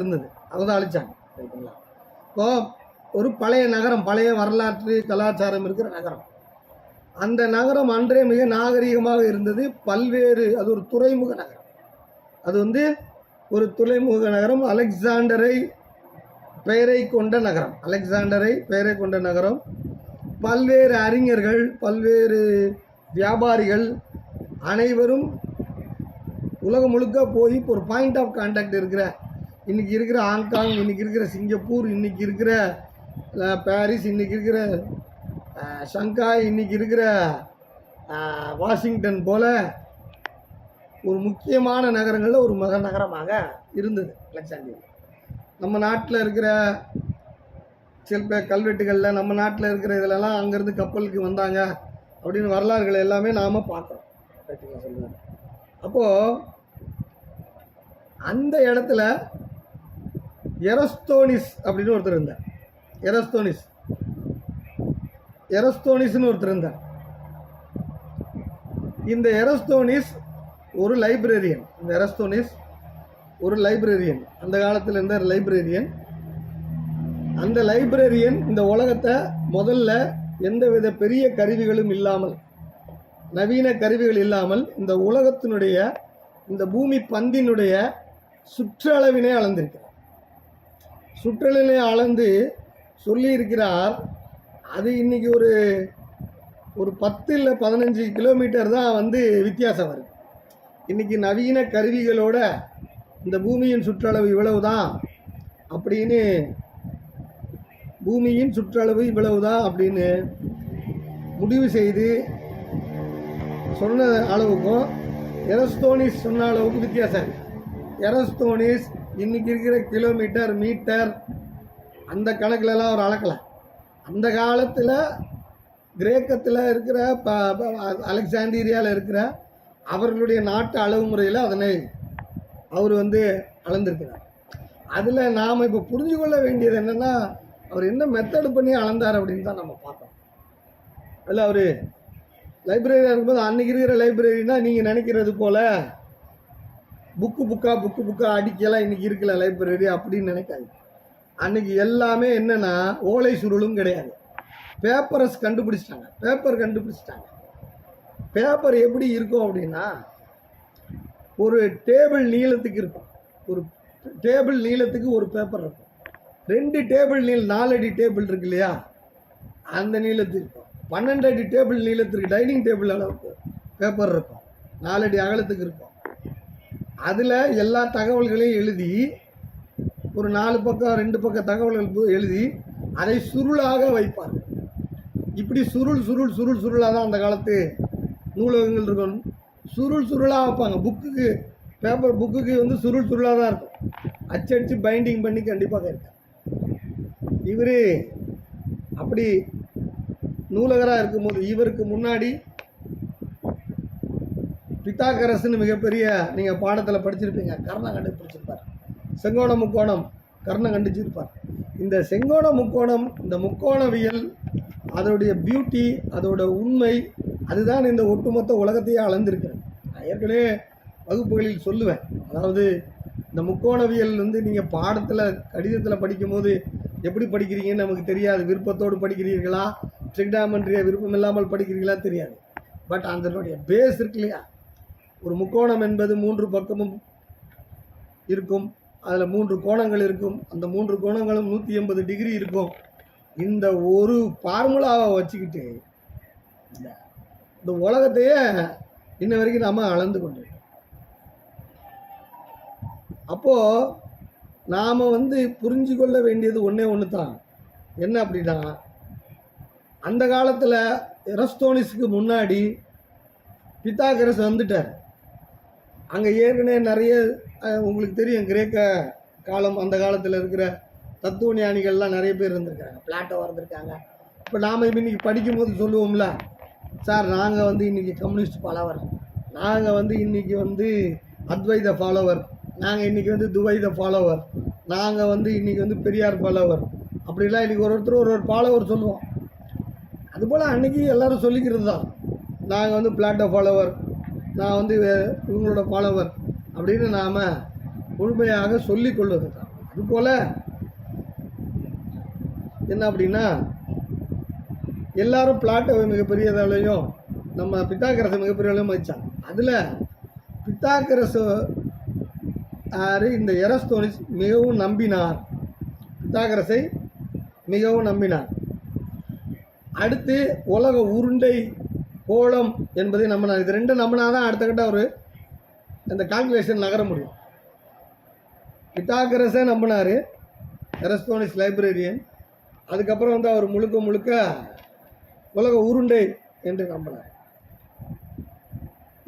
இருந்தது. அதை தான் அழிச்சாங்க. ரைட்டுங்களா இப்போ ஒரு பழைய நகரம் பழைய வரலாற்று கலாச்சாரம் இருக்கிற நகரம். அந்த நகரம் அன்றே மிக நாகரிகமாக இருந்தது. பல்வேறு அது ஒரு துறைமுக நகரம். அது வந்து ஒரு துறைமுக நகரம் அலெக்சாண்டரை பெயரை கொண்ட நகரம். அலெக்சாண்டரை பெயரை கொண்ட நகரம். பல்வேறு அறிஞர்கள் பல்வேறு வியாபாரிகள் அனைவரும் உலகம் முழுக்க போய் இப்போ ஒரு பாயிண்ட் ஆஃப் கான்டாக்ட் இருக்கிற இன்றைக்கி இருக்கிற ஹாங்காங் இன்றைக்கி இருக்கிற சிங்கப்பூர் இன்றைக்கி இருக்கிற பாரிஸ் இன்றைக்கி இருக்கிற ஷங்காய் இன்றைக்கி இருக்கிற வாஷிங்டன் போல் ஒரு முக்கியமான நகரங்களில் ஒரு மக நகரமாக இருந்தது அலெக்சாண்டியா நம்ம நாட்டில் இருக்கிற சிற்ப கல்வெட்டுகளில் நம்ம நாட்டில் இருக்கிற இதிலெல்லாம் அங்கேருந்து கப்பலுக்கு வந்தாங்க அப்படின்னு வரலாறுகள் எல்லாமே நாம் பார்க்குறோம். ரைட்டுங்களா சொல்லுங்கள் அப்போது அந்த இடத்துல எரஸ்தோனிஸ் அப்படின்னு ஒருத்தர் இருந்தார். எரஸ்தோனிஸ். எரஸ்தோனிஸ்னு ஒருத்தர் இருந்தார். இந்த எரஸ்தோனிஸ் ஒரு லைப்ரரியன். இந்த எரஸ்தோனிஸ் ஒரு லைப்ரரியன். அந்த காலத்தில் இருந்த லைப்ரரியன். அந்த லைப்ரரியன் இந்த உலகத்தை முதல்ல எந்தவித பெரிய கருவிகளும் இல்லாமல் நவீன கருவிகள் இல்லாமல் இந்த உலகத்தினுடைய இந்த பூமி பந்தினுடைய சுற்றளவினை அளந்திருக்கிறார். சுற்றலிலே அளந்து சொல்லியிருக்கிறார். அது இன்னைக்கு ஒரு ஒரு பத்து இல்லை பதினஞ்சு கிலோமீட்டர் தான் வந்து வித்தியாசம் வருது. இன்னைக்கு நவீன கருவிகளோட இந்த பூமியின் சுற்றளவு இவ்வளவு தான் அப்படின்னு பூமியின் சுற்றளவு இவ்வளவு தான் அப்படின்னு முடிவு செய்து சொன்ன அளவுக்கும் எரஸ்தோனிஸ் சொன்ன அளவுக்கு வித்தியாசம் எரஸ்தோனிஸ் இன்னைக்கு இருக்கிற கிலோமீட்டர் மீட்டர் அந்த கணக்குலலாம் அவர் அளக்கலை. அந்த காலத்தில் கிரேக்கத்தில் இருக்கிற ப ப- அலெக்சாண்டிரியாவில் இருக்கிற அவர்களுடைய நாட்டு அளவு முறையில் அதனை அவர் வந்து அளந்திருக்கிறார். அதில் நாம் இப்போ புரிஞ்சு கொள்ள வேண்டியது என்னென்னா அவர் என்ன மெத்தடு பண்ணி அளந்தார் அப்படின்னு தான் நம்ம பார்க்கணும். அதில் அவர் லைப்ரரியாக இருக்கும்போது அன்றைக்கி இருக்கிற லைப்ரரினா நீங்கள் நினைக்கிறது போல் புக்கு புக்காக புக்கு புக்காக அடிக்கலாம் இன்றைக்கி இருக்கல லைப்ரரி அப்படின்னு நினைக்காது அன்னைக்கு எல்லாமே என்னென்னா ஓலை சுருளும் கிடையாது. பேப்பரஸ் கண்டுபிடிச்சிட்டாங்க. பேப்பர் கண்டுபிடிச்சிட்டாங்க. பேப்பர் எப்படி இருக்கும் அப்படின்னா ஒரு டேபிள் நீளத்துக்கு இருக்கும். ஒரு டேபிள் நீளத்துக்கு ஒரு பேப்பர் இருக்கும். ரெண்டு டேபிள் நீள நாலடி டேபிள் இருக்கு இல்லையா? அந்த நீளத்துக்கு இருக்கும். பன்னெண்டு அடி டேபிள் நீளத்திற்கு டைனிங் டேபிள் அளவுக்கு பேப்பர் இருக்கும். நாலடி அகலத்துக்கு இருக்கும். அதில் எல்லா தகவல்களையும் எழுதி ஒரு நாலு பக்கம் ரெண்டு பக்கம் தகவல்கள் எழுதி அதை சுருளாக வைப்பார். இப்படி சுருள் சுருள் சுருள் சுருளாக தான் அந்த காலத்து நூலகங்கள் இருக்கும். சுருள் சுருளாக வைப்பாங்க. புக்குக்கு பேப்பர் புக்குக்கு வந்து சுருள் சுருளாக தான் இருக்கும். அச்சடித்து பைண்டிங் பண்ணி கண்டிப்பாக இருக்கார் இவர் அப்படி நூலகராக இருக்கும்போது இவருக்கு முன்னாடி பித்தாகரசுன்னு மிகப்பெரிய நீங்கள் பாடத்தில் படிச்சிருப்பீங்க. கர்ணம் கண்டுபிடிச்சிருப்பார் செங்கோண முக்கோணம் கர்ணம் கண்டுச்சிருப்பார். இந்த செங்கோண முக்கோணம் இந்த முக்கோணவியல் அதோடைய பியூட்டி அதோட உண்மை அதுதான் இந்த ஒட்டுமொத்த உலகத்தையே அளந்திருக்கிறேன் நான் ஏற்கனவே வகுப்புகளில் சொல்லுவேன். அதாவது இந்த முக்கோணவியல் வந்து நீங்கள் பாடத்தில் கடிதத்தில் படிக்கும்போது எப்படி படிக்கிறீங்கன்னு நமக்கு தெரியாது. விருப்பத்தோடு படிக்கிறீர்களா? ட்ரிக்டாமெண்ட்ரியா விருப்பம் இல்லாமல் படிக்கிறீங்களா தெரியாது. பட் அதனுடைய பேஸ் இருக்கு இல்லையா? ஒரு முக்கோணம் என்பது மூன்று பக்கமும் இருக்கும். அதில் மூன்று கோணங்கள் இருக்கும். அந்த மூன்று கோணங்களும் நூற்றி எண்பது டிகிரி இருக்கும். இந்த ஒரு ஃபார்முலாவை வச்சுக்கிட்டு இந்த- இந்த உலகத்தையே இன்ன வரைக்கும் நாம் அளந்து கொண்டு அப்போது நாம் வந்து புரிஞ்சு கொள்ள வேண்டியது ஒன்றே ஒன்று தான் என்ன அப்படின்னா அந்த காலத்தில் எரஸ்தோனிஸுக்கு முன்னாடி பித்தாகரஸ் வந்துட்டார். அங்கே ஏற்கனவே நிறைய உங்களுக்கு தெரியும் கிரேக்க காலம் அந்த காலத்தில் இருக்கிற தத்துவ ஞானிகள்லாம் நிறைய பேர் இருந்திருக்காங்க. பிளாட்டோ இருந்திருக்காங்க. இப்போ நாம் இன்னைக்கு படிக்கும்போது சொல்லுவோம்ல சார் நாங்கள் வந்து இன்றைக்கி கம்யூனிஸ்ட் ஃபாலோவர் நாங்கள் வந்து இன்றைக்கி வந்து அத்வைத ஃபாலோவர் நாங்கள் இன்றைக்கி வந்து துவைத ஃபாலோவர் நாங்கள் வந்து இன்றைக்கி வந்து பெரியார் ஃபாலோவர் அப்படிலாம் இன்றைக்கி ஒரு ஒருத்தர் ஒரு ஒரு ஃபாலோவர் சொல்லுவோம். அதுபோல் அன்றைக்கி எல்லோரும் சொல்லிக்கிறது தான் நாங்கள் வந்து பிளாட்டோ ஃபாலோவர் நான் வந்து இவங்களோட ஃபாலோவர் அப்படின்னு நாம் முழுமையாக சொல்லி கொள்வது தான் அதுபோல் என்ன அப்படின்னா எல்லாரும் பிளாட்டை மிகப்பெரியதாலையும் நம்ம பித்தாக்கரசை மிகப்பெரிய அளவு அதில் பித்தாக்கரசு ஆறு இந்த எரஸ்தோனிஸ் மிகவும் நம்பினார். பித்தாகரசை மிகவும் நம்பினார். அடுத்து உலக உருண்டை கோலம் என்பதை நம்பினார் இது ரெண்டும் நம்பினா தான் அடுத்த கட்ட ஒரு அந்த கால்குலேஷன் நகர முடியும். பித்தாகரஸை நம்பினார் எரஸ்டோனிஸ் லைப்ரரியன் அதுக்கப்புறம் வந்து அவர் முழுக்க முழுக்க உலக உருண்டை என்று நம்பினார்.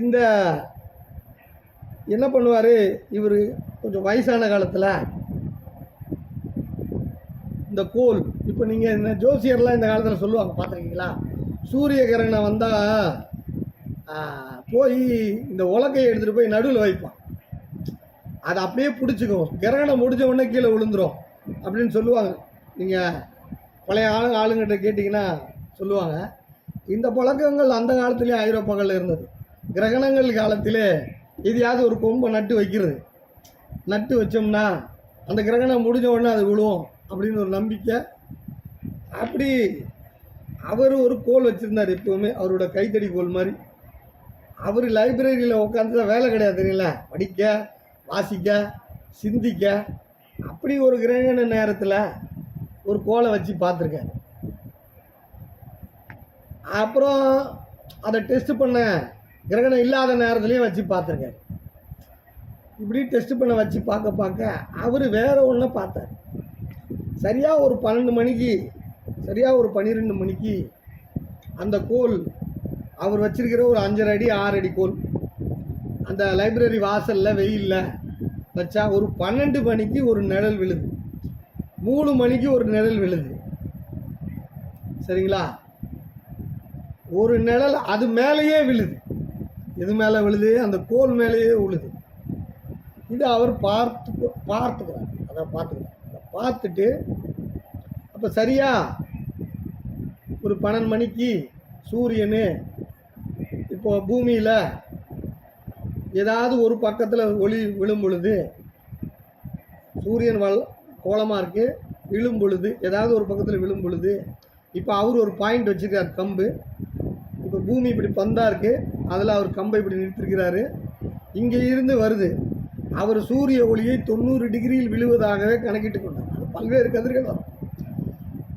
இந்த என்ன பண்ணுவார்? இவர் கொஞ்சம் வயசான காலத்தில் இந்த கோல் இப்போ நீங்கள் இந்த ஜோசியர்லாம் இந்த காலத்தில் சொல்லுவாங்க பார்த்துருக்கீங்களா? சூரிய கிரகணம் வந்தால் போய் இந்த உலக்கையை எடுத்துகிட்டு போய் நடுவில் வைப்பான். அதை அப்படியே பிடிச்சிக்கும் கிரகணம் முடிஞ்ச உடனே கீழே விழுந்துடும் அப்படின்னு சொல்லுவாங்க. நீங்கள் பழைய ஆளு ஆளுங்கிட்ட கேட்டிங்கன்னா சொல்லுவாங்க. இந்த பழக்கங்கள் அந்த காலத்துலேயும் ஐரோப்பாக்களில் இருந்தது. கிரகணங்கள் காலத்திலே எதையாவது ஒரு கொம்பை நட்டு வைக்கிறது. நட்டு வச்சோம்னா அந்த கிரகணம் முடிஞ்ச உடனே அது விழுவும் அப்படின்னு ஒரு நம்பிக்கை. அப்படி அவர் ஒரு கோல் வச்சுருந்தார் எப்போவுமே அவரோட கைத்தடி கோல் மாதிரி. அவர் லைப்ரரியில் உட்காந்து தான் வேலை கிடையாது தெரியல படிக்க வாசிக்க சிந்திக்க. அப்படி ஒரு கிரகண நேரத்தில் ஒரு கோலை வச்சு பார்த்துருக்காரு. அப்புறம் அதை டெஸ்ட் பண்ண கிரகணம் இல்லாத நேரத்துலையும் வச்சு பார்த்துருக்காரு. இப்படி டெஸ்ட் பண்ண வச்சு பார்க்க பார்க்க அவர் வேற ஒன்றை பார்த்தார். சரியாக ஒரு பன்னெண்டு மணிக்கு சரியாக ஒரு பன்னிரெண்டு மணிக்கு அந்த கோல் அவர் வச்சிருக்கிற ஒரு அஞ்சரை அடி ஆறு அடி கோல் அந்த லைப்ரரி வாசலில் வெயிலில் வச்சா ஒரு பன்னெண்டு மணிக்கு ஒரு நிழல் விழுது. மூணு மணிக்கு ஒரு நிழல் விழுது. சரிங்களா? ஒரு நிழல் அது மேலேயே விழுது. எது மேலே விழுது? அந்த கோல் மேலேயே விழுது. இது அவர் பார்த்து பார்த்துக்கிறார். அதை பார்த்துக்கிறார். அதை பார்த்துட்டு அப்போ சரியா ஒரு பன்னெண்டு மணிக்கு சூரியன் இப்போ பூமியில் ஏதாவது ஒரு பக்கத்தில் ஒளி விழும் பொழுது சூரியன் வல் கோலமாக இருக்குது விழும் பொழுது ஏதாவது ஒரு பக்கத்தில் விழும் பொழுது இப்போ அவர் ஒரு பாயிண்ட் வச்சுருக்கார் கம்பு. இப்போ பூமி இப்படி பந்தாக இருக்குது அதில் அவர் கம்பை இப்படி நிறுத்திருக்கிறாரு. இங்கே இருந்து வருது. அவர் சூரிய ஒளியை தொண்ணூறு டிகிரியில் விழுவதாகவே கணக்கிட்டு கொண்டார். பல்வேறு கதிர்கள் வரும்.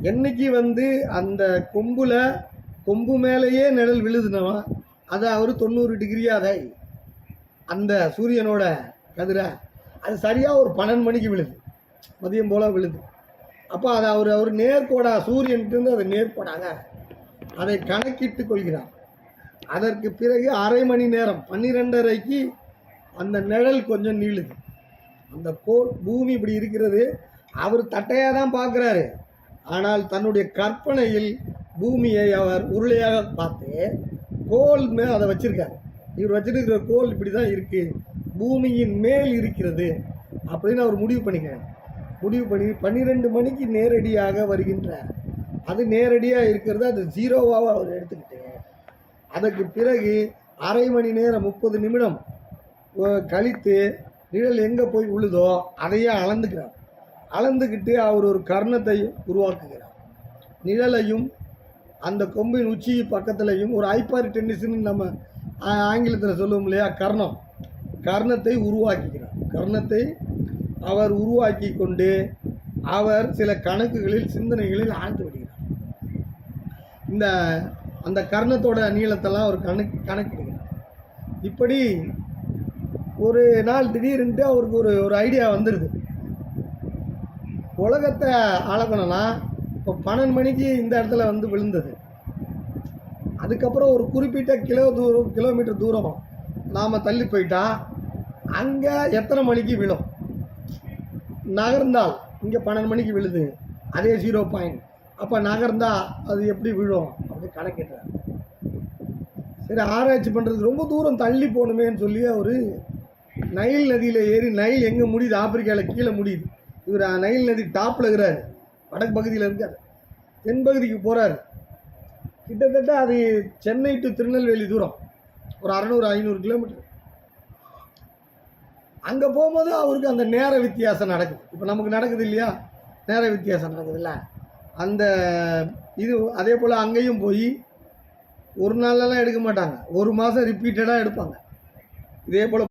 என்னைக்கு வந்து அந்த கொம்புல கொம்பு மேலேயே நிழல் விழுதுனவா அதை அவர் தொண்ணூறு டிகிரியாக அதை அந்த சூரியனோட கதிரை அது சரியாக ஒரு பன்னெண்டு மணிக்கு விழுது. மதியம் போல் விழுது. அப்போ அதை அவர் அவர் நேர்கோடா சூரியன்ட்டு அதை நேர்கோடாக அதை கணக்கிட்டு கொள்கிறார். அதற்கு பிறகு அரை மணி நேரம் பன்னிரெண்டரைக்கு அந்த நிழல் கொஞ்சம் நீளுது. அந்த கோல் பூமி இப்படி இருக்கிறது அவர் தட்டையாக தான் பார்க்குறாரு. ஆனால் தன்னுடைய கற்பனையில் பூமியை அவர் உருளையாக பார்த்து கோல் மேல் அதை வச்சுருக்கார். இவர் வச்சிருக்கிற கோல் இப்படி தான் இருக்குது பூமியின் மேல் இருக்கிறது அப்படின்னு அவர் முடிவு பண்ணிக்கிறார் முடிவு பண்ணி பன்னிரெண்டு மணிக்கு நேரடியாக வருகின்றார். அது நேரடியாக இருக்கிறது அது ஜீரோவாக அவர் எடுத்துக்கிட்டு அதற்கு பிறகு அரை மணி நேரம் முப்பது நிமிடம் கழித்து நிழல் எங்கே போய் உழுதோ அதையே அளந்துக்கிறார். அளந்துக்கிட்டு அவர் ஒரு கர்ணத்தை உருவாக்குகிறார். நிழலையும் அந்த கொம்பின் உச்சி பக்கத்துலையும் ஒரு ஐப்பார் டென்னிஸ்னு நம்ம ஆங்கிலத்தில் சொல்லுவோம் இல்லையா? கர்ணம். கர்ணத்தை உருவாக்கிக்கிறார் கர்ணத்தை அவர் உருவாக்கி கொண்டு அவர் சில கணக்குகளில் சிந்தனைகளில் ஆழ்ந்து விடுகிறார் இந்த அந்த கர்ணத்தோட நீளத்தெல்லாம் அவர் கணக்கு கணக்கிடுகிறார் இப்படி ஒரு நாள் திடீர்னுட்டு அவருக்கு ஒரு ஒரு ஐடியா வந்துடுது உலகத்தை அளக்கணும்னா இப்போ பன்னெண்டு மணிக்கு இந்த இடத்துல வந்து விழுந்தது. அதுக்கப்புறம் ஒரு குறிப்பிட்ட கிலோ தூரம் கிலோமீட்டர் தூரம் நாம் தள்ளி போயிட்டால் அங்கே எத்தனை மணிக்கு விழும்? நகர்ந்தால் இங்கே பன்னெண்டு மணிக்கு விழுது. அதே ஜீரோ பாயிண்ட் அப்போ நகர்ந்தால் அது எப்படி விழும்? அப்படி கணக்கிட்டார் சரி ஆராய்ச்சி பண்ணுறது ரொம்ப தூரம் தள்ளி போகணுமேன்னு சொல்லி அவர் நைல் நதியில் ஏறி நைல் எங்கே முடியுது? ஆப்பிரிக்காவில் கீழே முடியுது. இவர் நைல் நதி டாப்பில் இருக்கிறாரு. வடக்கு பகுதியில் இருக்கார். தென்பகுதிக்கு போகிறார் கிட்டத்தட்ட அது சென்னை டு திருநெல்வேலி தூரம். ஒரு அறநூறு ஐநூறு கிலோமீட்டர் அங்கே போகும்போது அவருக்கு அந்த நேர வித்தியாசம் நடக்குது. இப்போ நமக்கு நடக்குது இல்லையா? நேர வித்தியாசம் நடக்குதுல்ல? அந்த இது அதே போல் அங்கேயும் போய் ஒரு நாள்லலாம் எடுக்க மாட்டாங்க. ஒரு மாதம் ரிப்பீட்டடாக எடுப்பாங்க. இதே போல்